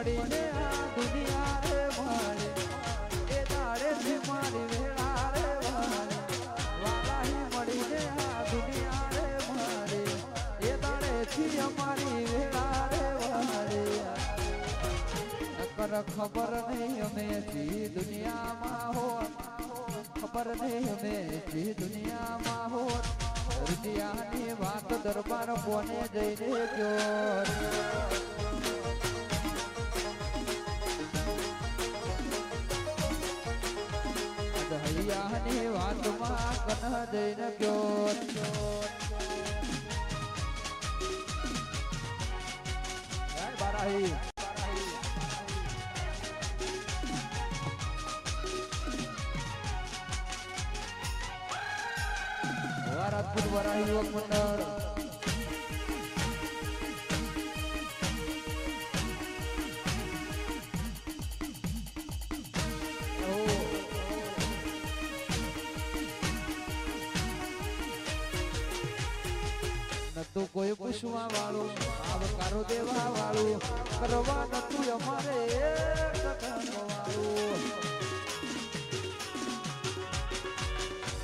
મળીને આ દુનિયા રે મળે એ દાડેથી મારી વેળા રે મળે વાલાહી મળીને આ દુનિયા રે ખબર નહીં ખબર નહીં દુનિયામાં હો રૂપિયાની વાત દરબાર કોને જઈને ગયો? જઈને ગયો બારાહી વરાહી વરાહી વરાહી મંડળ કોઈ પૂછવા વાળું આવકારો દેવા વાળું કરવા નતું અમારે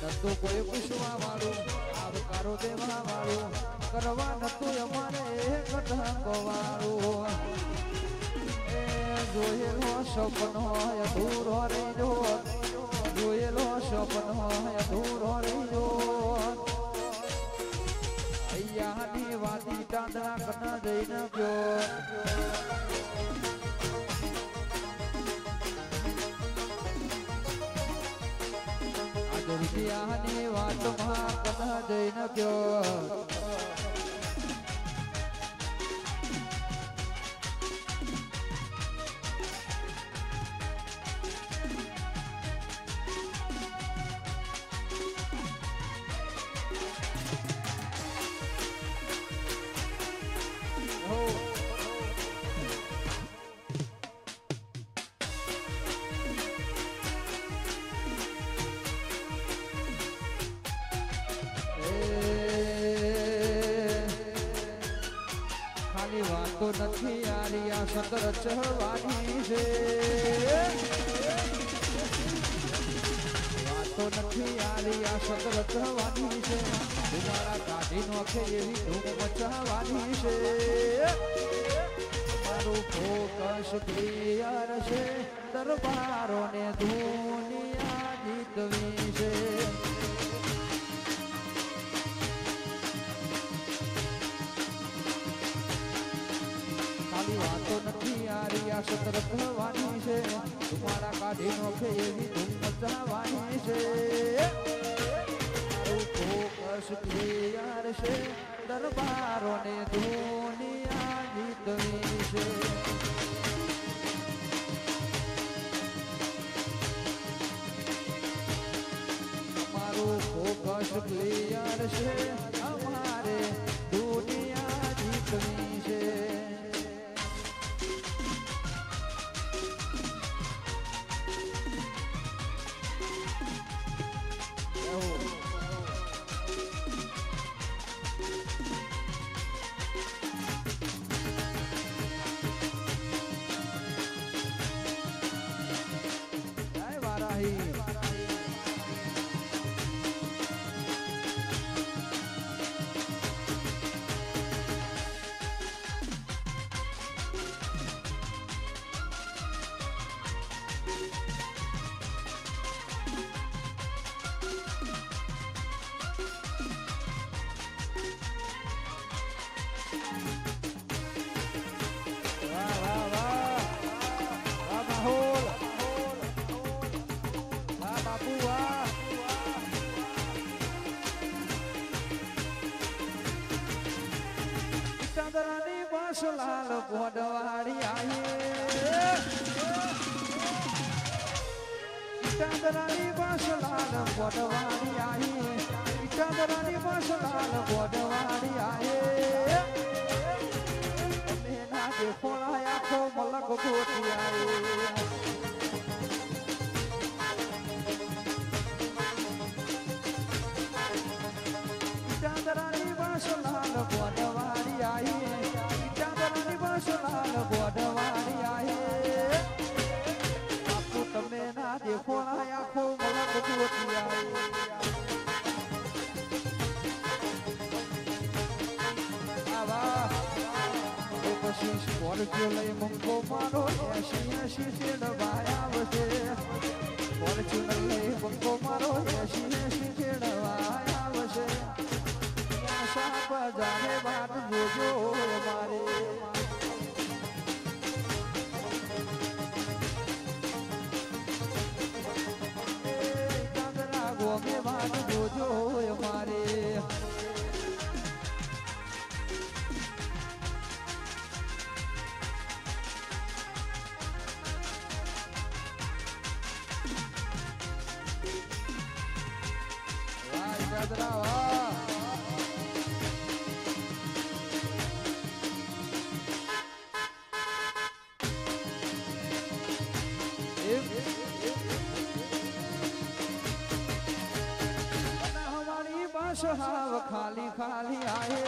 નતું કોઈ પૂછવા વાળું આવકારો દેવા વાળું કરવા નતું અમારે કથંકો વાળું. જોયેલો સપન અધૂરો રહીજો. જોયેલો સપન અધૂરો રહીજો. કના જઈને ગયો દુર્ગિયાની વાતમાં કના જઈને ગયો. ખાલી વાતો નથી યારી આ સતર ચહવાની છે. વાતો નથી યારી આ સતર ચહવાની છે. તમારા કાઢી નોખે એવી ધૂમ મચાવાની છે. મારું ફોકસ ક્લિયર છે. દરબારો ને દુનિયા જીતવી છે. યારી આ છે. તમારા કાઢી નોખે એવી ધૂમ મચાવવાની છે ફોકસ ક્લિયર છે. દરબારો ને દુનિયા જીતવી છે. મારું ફોકસ ક્લિયર છે. Ferrari. ચંદ્રની બસ લાલ ગોડવાડી આયે. ચંદ્રની બસ લાલ ગોડવાડી આયે. ચંદ્રની બસ લાલ ગોડવાડી આયે. મેના કે ફોળાયા ખો મલક ગોટી આયે. લઈ મંગો મારો એસી એસી ચેડવા આવશે ફોર્ચ્યુનર લઈ મંગો મારો એસી એસી ચેડવા આવશે સાપ જાને વાત જોજો વાદરા વા ખાલી ખાલી આયે